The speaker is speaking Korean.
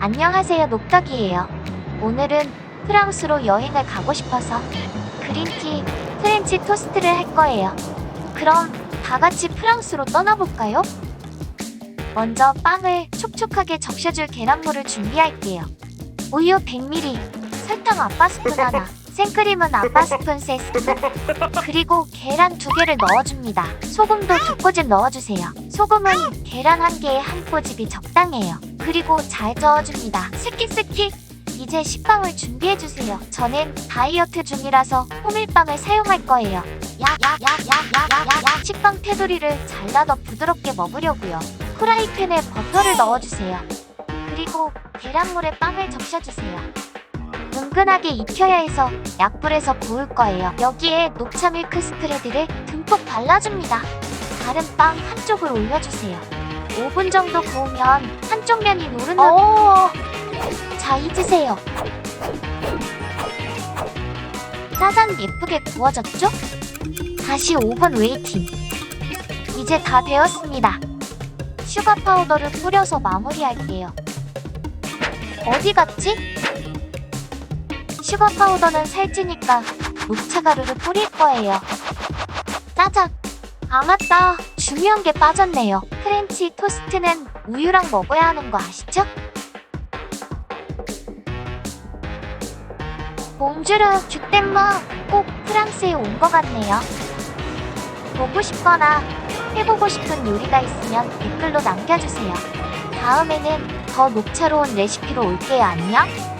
안녕하세요 녹덕이에요. 오늘은 프랑스로 여행을 가고 싶어서 그린티 프렌치 토스트를 할 거예요. 그럼 다 같이 프랑스로 떠나볼까요? 먼저 빵을 촉촉하게 적셔줄 계란물을 준비할게요. 우유 100ml, 설탕 아빠 스푼 하나, 생크림은 아빠 스푼 세 스푼, 그리고 계란 두 개를 넣어줍니다. 소금도 두 꼬집 넣어주세요. 소금은 계란 한 개에 한 꼬집이 적당해요. 그리고 잘 저어줍니다. 스키스키! 이제 식빵을 준비해주세요. 저는 다이어트 중이라서 호밀빵을 사용할 거예요. 야야야야야야야 식빵 테두리를 잘라서 부드럽게 먹으려고요. 프라이팬에 버터를 넣어주세요. 그리고 계란물에 빵을 적셔주세요. 은근하게 익혀야 해서 약불에서 구울 거예요. 여기에 녹차 밀크 스프레드를 듬뿍 발라줍니다. 다른 빵 한쪽을 올려주세요. 5분 정도 구우면 한쪽 면이 노릇노릇. 어... 자, 잊으세요. 짜잔 예쁘게 구워졌죠? 다시 5분 웨이팅. 이제 다 되었습니다. 슈가 파우더를 뿌려서 마무리할게요. 어디 갔지? 슈가 파우더는 살찌니까 녹차 가루를 뿌릴 거예요. 짜잔! 아 맞다. 중요한 게 빠졌네요. 프렌치 토스트는 우유랑 먹어야 하는 거 아시죠? 봉주르 주댐머 꼭 프랑스에 온 것 같네요. 보고 싶거나 해보고 싶은 요리가 있으면 댓글로 남겨주세요. 다음에는 더 녹차로운 레시피로 올게요. 안녕!